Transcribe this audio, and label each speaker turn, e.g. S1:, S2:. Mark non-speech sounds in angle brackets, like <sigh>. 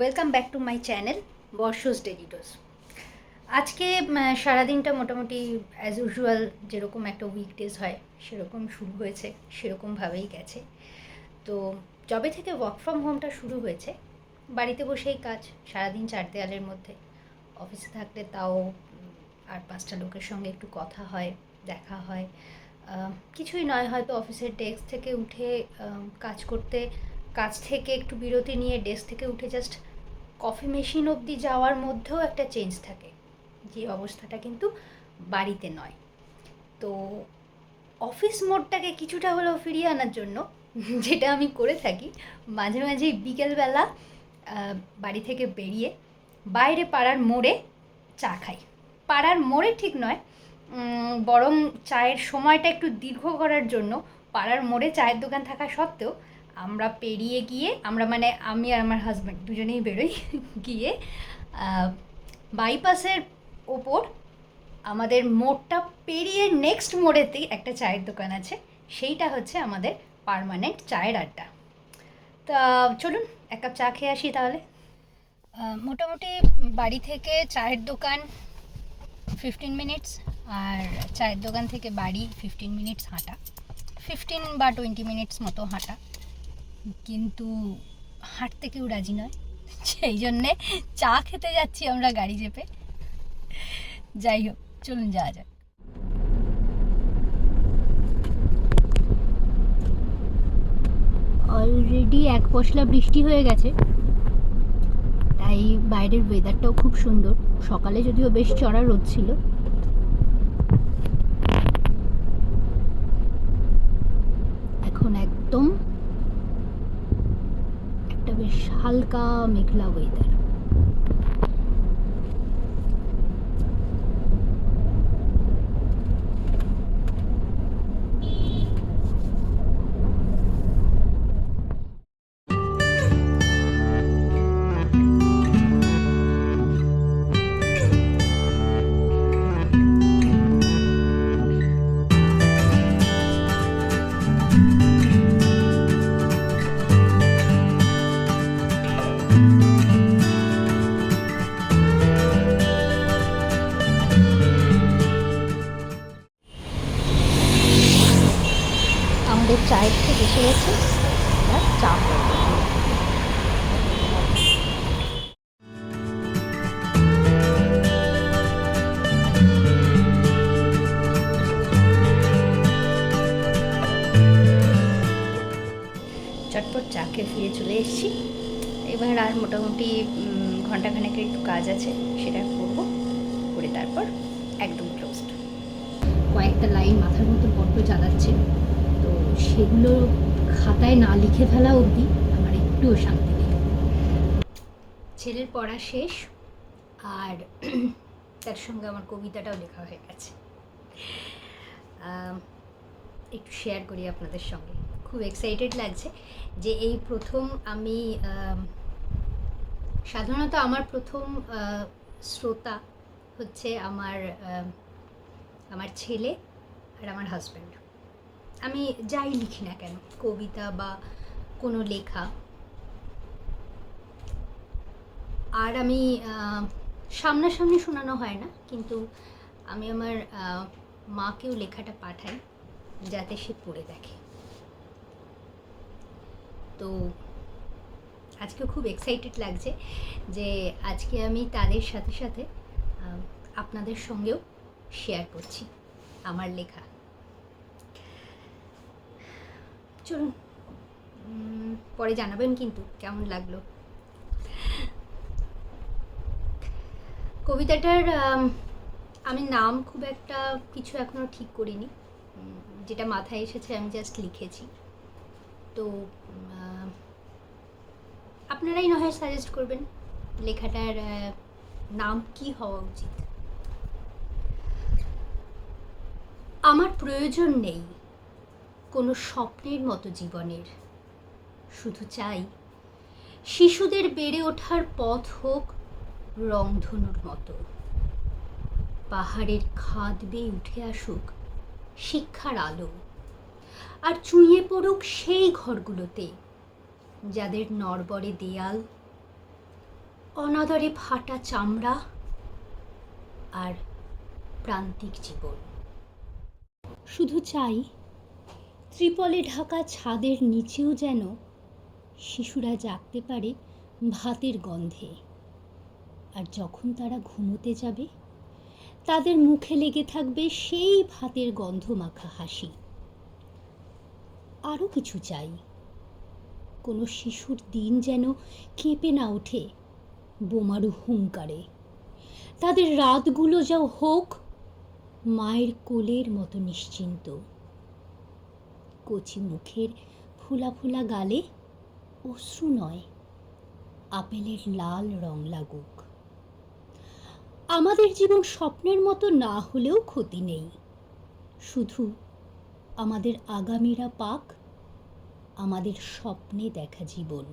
S1: Welcome back to my channel Barsha's daily dose আজকে সারাদিনটা মোটামুটি অ্যাজ ইউজুয়াল যেরকম একটা উইকডেজ হয়, সেরকম শুরু হয়েছে সেরকমভাবেই গেছে। তো যবে থেকে ওয়ার্ক ফ্রম হোমটা শুরু হয়েছে, বাড়িতে বসেই কাজ, সারাদিন চার দেওয়ালের মধ্যে। অফিসে থাকলে তাও আর পাঁচটা লোকের সঙ্গে একটু কথা হয়, দেখা হয়। কিছুই নয়, হয়তো অফিসের ডেস্ক থেকে উঠে কাজ করতে, কাজ থেকে একটু বিরতি নিয়ে ডেস্ক থেকে উঠে জাস্ট কফি মেশিন অবধি যাওয়ার মধ্যেও একটা চেঞ্জ থাকে। যে অবস্থাটা কিন্তু বাড়িতে নয়। তো অফিস মোডটাকে কিছুটা হলেও ফিরিয়ে আনার জন্য যেটা আমি করে থাকি, মাঝে মাঝে বিকেলবেলা বাড়ি থেকে বেরিয়ে বাইরে পাড়ার মোড়ে চা খাই। পাড়ার মোড়ে ঠিক নয় বরং চায়ের সময়টা একটু দীর্ঘ করার জন্য পাড়ার মোড়ে চায়ের দোকান থাকা সত্ত্বেও আমরা পেরিয়ে গিয়ে, আমরা মানে আমি আর আমার হাজব্যান্ড দুজনেই বেরোই <laughs> গিয়ে বাইপাসের ওপর আমাদের মোড়টা পেরিয়ে নেক্সট মোড়েতেই একটা চায়ের দোকান আছে। সেইটা হচ্ছে আমাদের পার্মানেন্ট চায়ের আড্ডা। তা, চলুন, এক কাপ চা খেয়ে আসি তাহলে। মোটামুটি বাড়ি থেকে চায়ের দোকান ফিফটিন মিনিটস আর চায়ের দোকান থেকে বাড়ি ফিফটিন মিনিটস হাঁটা। ফিফটিন বা টোয়েন্টি মিনিটস মতো হাঁটা। কিন্তু হাঁটতে কেউ রাজি নয়। সেই জন্যে চা খেতে যাচ্ছি আমরা গাড়ি চেপে। যাই হোক, চলুন যাওয়া যাক। অলরেডি এক পশলা বৃষ্টি হয়ে গেছে। তাই বাইরের ওয়েদারটাও খুব সুন্দর। সকালে যদিও বেশ চড়া রোদ ছিল। এখন একটা বেশ হালকা মেঘলা ওয়েদার চায়ের থেকে এসে চা চটপট চা খেয়ে ফিরে চলে এসেছি। এবার আর মোটামুটি ঘন্টাখানেকের একটু কাজ আছে, সেটা করব। করে তারপর একদম ক্লোজড কয়েকটা লাইন মাথার মতো বড্ড জ্বালাচ্ছে। সেগুলো খাতায় না লিখে ফেলা অবধি আমার একটুও শান্তি নেই। ছেলের পড়া শেষ আর তার সঙ্গে আমার কবিতাটাও লেখা হয়ে গেছে। একটু শেয়ার করি আপনাদের সঙ্গে। খুব এক্সাইটেড লাগছে যে এই প্রথম আমি সাধারণত আমার প্রথম শ্রোতা হচ্ছে আমার আমার ছেলে আর আমার হাজব্যান্ড আমি যাই লিখি না কেন, কবিতা বা কোনো লেখা। আর আমি সামনাসামনি শোনানো হয় না, কিন্তু আমি আমার মাকেও লেখাটা পাঠাই, যাতে সে পড়ে দেখে। তো আজকে খুব এক্সাইটেড লাগছে যে আজকে আমি তাদের সাথে সাথে আপনাদের সঙ্গেও শেয়ার করছি আমার লেখা। চলুন। পরে জানাবেন কিন্তু কেমন লাগল। কবিতাটার, আমি নাম খুব একটা কিছু এখনও ঠিক করিনি। যেটা মাথায় এসেছে আমি জাস্ট লিখেছি। তো আপনারাই না হয় সাজেস্ট করবেন লেখাটার নাম কি হওয়া উচিত। আমার প্রয়োজন নেই। কোনো স্বপ্নের মতো জীবনের। শুধু চাই, শিশুদের বেড়ে ওঠার পথ হোক রংধনুর মতো। পাহাড়ের খাদ বেয়ে উঠে আসুক শিক্ষার আলো, আর চুঁয়ে পড়ুক সেই ঘরগুলোতে যাদের নড়বড়ে দেয়াল, অনাদরে ফাটা চামড়া আর প্রান্তিক জীবন। শুধু চাই ত্রিপলে ঢাকা ছাদের নিচেও যেন শিশুরা জাগতে পারে ভাতের গন্ধে। আর যখন তারা ঘুমোতে যাবে, তাদের মুখে লেগে থাকবে সেই ভাতের গন্ধ মাখা হাসি। আরও কিছু চাই। কোনো শিশুর দিন যেন কেঁপে না ওঠে বোমারু হুঙ্কারে। তাদের রাতগুলো যাও হোক, মায়ের কোলের মতো নিশ্চিন্ত। কচি মুখের ফুলা ফুলা গালে অশ্রু নয়, আপেলের লাল রং লাগুক। আমাদের জীবন স্বপ্নের মতো না হলেও ক্ষতি নেই। শুধু আমাদের আগামীরা পাক, আমাদের স্বপ্নে দেখা জীবন।